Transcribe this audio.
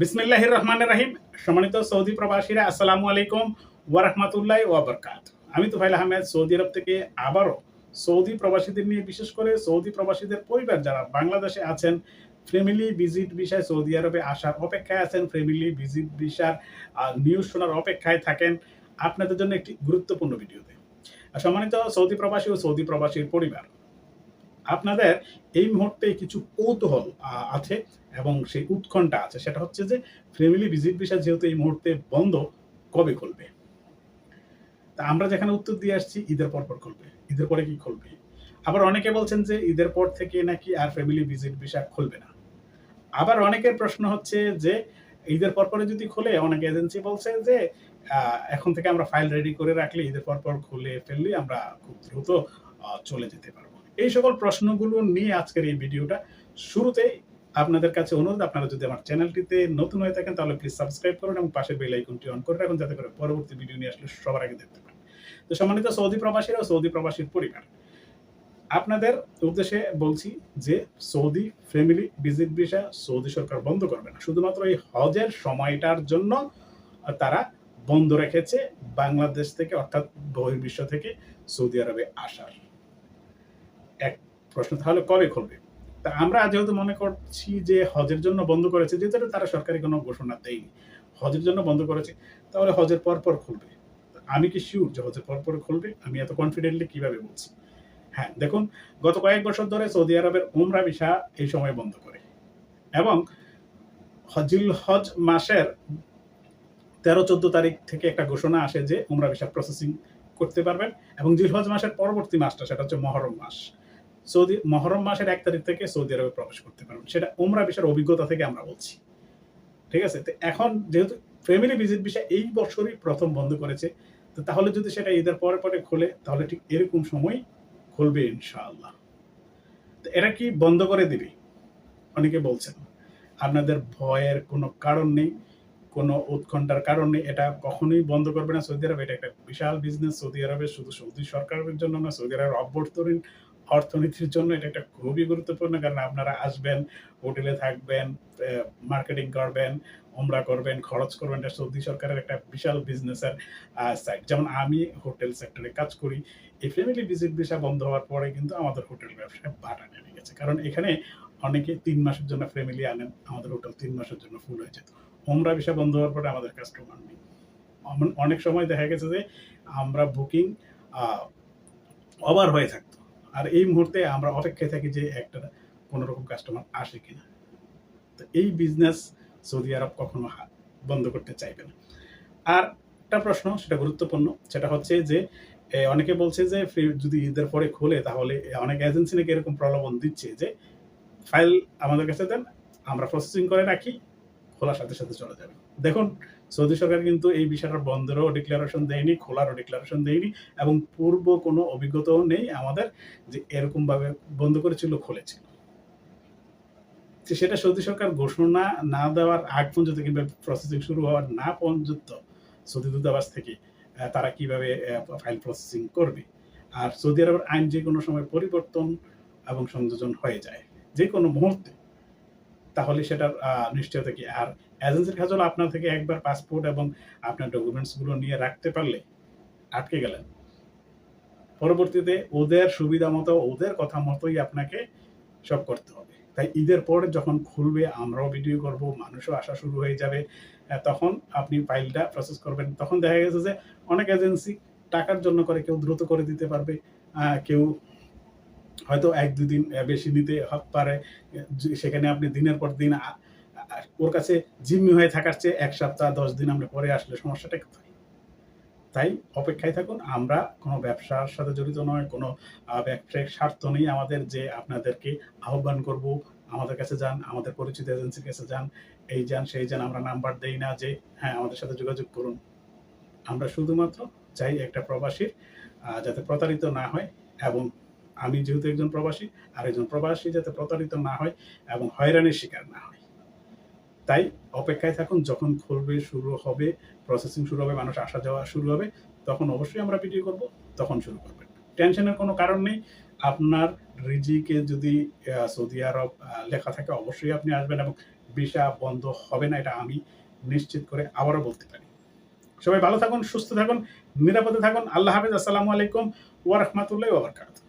বিসমিল্লাহ রহমান রাহিম সম্মানিত সৌদি প্রবাসীরা, আসসালামু আলাইকুম ওয়ারহমাতুল্লাহ ওয়াবরকাত। আমি তো ফাইল আহমেদ, সৌদি আরব থেকে আবারও সৌদি প্রবাসীদের নিয়ে, বিশেষ করে সৌদি প্রবাসীদের পরিবার যারা বাংলাদেশে আছেন ফ্যামিলি ভিজিট বিষয় সৌদি আরবে আসার অপেক্ষায় আছেন ফ্যামিলি ভিজিট ভিসার নিউজ শোনার অপেক্ষায় থাকেন আপনাদের জন্য একটি গুরুত্বপূর্ণ ভিডিওতে। সম্মানিত সৌদি প্রবাসী ও সৌদি প্রবাসীর পরিবার, আপনাদের এই মুহূর্তে কিছু কৌতূহল আছে। এবং সেই উৎকণ্ঠা আছে, সেটা হচ্ছে যে ফ্যামিলি ভিজিট ভিসা যেহেতু এই মুহূর্তে বন্ধ, কবে খুলবে? তা আমরা যেখানে উত্তর দিয়ে আসছি, ঈদের পর পর খুলবে। ঈদের পরে কি খুলবে? আবার অনেকে বলছেন যে ঈদের পর থেকে নাকি আর ফ্যামিলি ভিজিট ভিসা খুলবে না। আবার অনেকের প্রশ্ন হচ্ছে যে ঈদের পর পরে যদি খুলে, অনেক এজেন্সি বলছে যে এখন থেকে আমরা ফাইল রেডি করে রাখলে ঈদের পর পর খুলে ফেললে আমরা খুব দ্রুত চলে যেতে পারব। এই সকল প্রশ্নগুলো নিয়ে আজকের এই ভিডিওটা শুরুতেই আপনাদের কাছে অনুরোধ, আপনারা যদি আমার চ্যানেলটিতে নতুন হয়ে থাকেন, তাহলে প্লিজ সাবস্ক্রাইব করুন এবং পাশের বেল আইকনটি অন করে রাখুন, যাতে করে পরবর্তী ভিডিও নিয়ে আসলে সবার আগে দেখতে পান তো সম্মানিত সৌদি প্রবাসীরা সৌদি প্রবাসীর পরিবার, আপনাদের উদ্দেশ্যে বলছি যে Saudi family visit visa Saudi সরকার বন্ধ করবে না। শুধুমাত্র এই হজের সময়টার জন্য তারা বন্ধ রেখেছে বাংলাদেশ থেকে, অর্থাৎ বহির্বিশ্ব থেকে সৌদি আরবে আসার। এক প্রশ্ন তাহলে কবে খুলবে? তা আমরা যেহেতু মনে করছি যে হজের জন্য বন্ধ করেছে, যেহেতু তারা সরকারি কোনো ঘোষণা দেয়নি। হজের জন্য বন্ধ করেছে, তাহলে হজের পর পর খুলবে। আমি কি শিওর যে হজের পর পর খুলবে? আমি এত কনফিডেন্টলি কীভাবে বলছি? হ্যাঁ দেখুন, গত কয়েক বছর ধরে সৌদি আরবের উমরা ভিসা এই সময় বন্ধ করে। এবং হজিল হজ মাসের তেরো, চোদ্দ তারিখ থেকে একটা ঘোষণা আসে যে উমরা ভিসা প্রসেসিং করতে পারবেন। এবং জিলহজ মাসের পরবর্তী মাসটা, সেটা হচ্ছে মহরম মাস। সৌদি মহরম মাসের এক তারিখ থেকে সৌদি আরবে প্রবেশ করতে পারবেন। সেটা উমরা ভিসার অভিজ্ঞতা থেকে আমরা বলছি। ঠিক আছে? তো এখন যেহেতু ফ্যামিলি ভিজিট ভিসা এই বছরই প্রথম বন্ধ করেছে, তো তাহলে যদি সেটা ঈদের পরে পরে খোলে, তাহলে ঠিক এরকম সময় খুলবে ইনশাআল্লাহ। তো এরা কি বন্ধ করে দিবে? অনেকে বলছেন, আপনাদের ভয়ের কোনো কারণ নেই, কোনো উৎকণ্ঠার কারণ নেই, এটা কখনোই বন্ধ করবে না সৌদি আরব। এটা একটা বিশাল বিজনেস সৌদি আরবে শুধু সৌদি সরকারের জন্য না, সৌদি আরবের অভ্যন্তরীণ অর্থনীতির জন্য এটা একটা খুবই গুরুত্বপূর্ণ, কারণ আপনারা আসবেন, হোটেলে থাকবেন মার্কেটিং করবেন ওমরা করবেন, খরচ করবেন, এটা সৌদি সরকারের একটা বিশাল বিজনেসের সাইড যেমন আমি হোটেল সেক্টরে কাজ করি, এই ফ্যামিলি ভিজিট ভিসা বন্ধ হওয়ার পরে কিন্তু আমাদের হোটেল ব্যবসায় বাটা নেমে গেছে। কারণ এখানে অনেকে তিন মাসের জন্য ফ্যামিলি আনেন, আমাদের হোটেল তিন মাসের জন্য ফুল হয়ে যেত। ওমরা ভিসা বন্ধ হওয়ার পরে আমাদের কাস্টমার নেই। অনেক সময় দেখা গেছে যে আমরা বুকিং ওভার হয়ে থাকতো। আর এই মুহূর্তে আমরা অপেক্ষায় থাকি যে একটা কোনো রকম কাস্টমার আসে কিনা। তো এই বিজনেস সৌদি আরব কখনো বন্ধ করতে চাইবে না। আর একটা প্রশ্ন, সেটা গুরুত্বপূর্ণ, সেটা হচ্ছে যে অনেকে বলছে যে, ফ্রি- যদি ঈদের পরে খোলে, তাহলে অনেক এজেন্সি নাকি এরকম প্রলোভন দিচ্ছে যে ফাইল আমাদের কাছে দেন, আমরা প্রসেসিং করে রাখি খোলার সাথে সাথে চলে যাবে। দেখুন, সৌদি সরকার কিন্তু এই বিষয়টার বন্ধেরও ডিক্লারেশন দেয়নি, খোলারও ডিক্লারেশন দেয়নি এবং পূর্ব কোনো অভিজ্ঞতাও নেই আমাদের যে এরকমভাবে বন্ধ করেছিল, খুলেছিল। সেটা সৌদি সরকার ঘোষণা না দেওয়ার আগ পর্যন্ত কিংবা প্রসেসিং শুরু হওয়ার না পর্যন্ত সৌদি দূতাবাস থেকে তারা কীভাবে ফাইল প্রসেসিং করবে। আর সৌদি আরবের আইন যে কোনো সময় পরিবর্তন এবং সংযোজন হয়ে যায়। যে কোনো মুহূর্তে। তাহলে সেটার নিশ্চয়তা কি? আর এজেন্সির কাছে হলো আপনার থেকে একবার পাসপোর্ট এবং আপনার ডকুমেন্টসগুলো নিয়ে রাখতে পারলে আটকে গেলেন। পরবর্তীতে ওদের সুবিধা মতো, ওদের কথা মতোই আপনাকে সব করতে হবে। তাই ঈদের পরে যখন খুলবে, আমরাও ভিডিও করব, মানুষও আসা শুরু হয়ে যাবে তখন আপনি ফাইলটা প্রসেস করবেন। তখন দেখা গেছে যে অনেক এজেন্সি টাকার জন্য করে কেউ দ্রুত করে দিতে পারবে কেউ হয়তো এক দুদিন বেশি নিতে পারে। সেখানে আপনি দিনের পর দিন ওর কাছে জিম্মি হয়ে থাকার চেয়ে এক সপ্তাহ, দশ দিন আমরা পরে আসলে সমস্যাটা কোথায় তাই অপেক্ষায় থাকুন। আমরা কোনো ব্যবসার সাথে জড়িত নয়, কোনো ব্যবসায়িক স্বার্থ নেই। আমাদের যে আপনাদেরকে আহ্বান করব, আমাদের কাছে যান, আমাদের পরিচিত এজেন্সির কাছে যান, এই যান, সেই যান, আমরা নাম্বার দেই না যে হ্যাঁ আমাদের সাথে যোগাযোগ করুন। আমরা শুধুমাত্র চাই একটা প্রবাসীর যাতে প্রতারিত না হয় এবং আমি যেহেতু একজন প্রবাসী আর একজন প্রবাসী যাতে প্রতারিত না হয় এবং হয়রানির শিকার না হয়। তাই অপেক্ষায় থাকুন, যখন খুলবে, শুরু হবে প্রসেসিং শুরু হবে, মানুষ আসা যাওয়া শুরু হবে, তখন অবশ্যই আমরা ভিডিও করব, তখন শুরু করবেন। টেনশনের কোনো কারণ নেই। আপনার রিজিকে যদি সৌদি আরব লেখা থাকে, অবশ্যই আপনি আসবেন এবং ভিসা বন্ধ হবে না, এটা আমি নিশ্চিত করে আবারও বলতে পারি। সবাই ভালো থাকুন, সুস্থ থাকুন, নিরাপদে থাকুন। আল্লাহ হাফেজ। আসসালামু আলাইকুম। ওয়া রাহমাতুল্লাহি ওয়া বারাকাতুহু।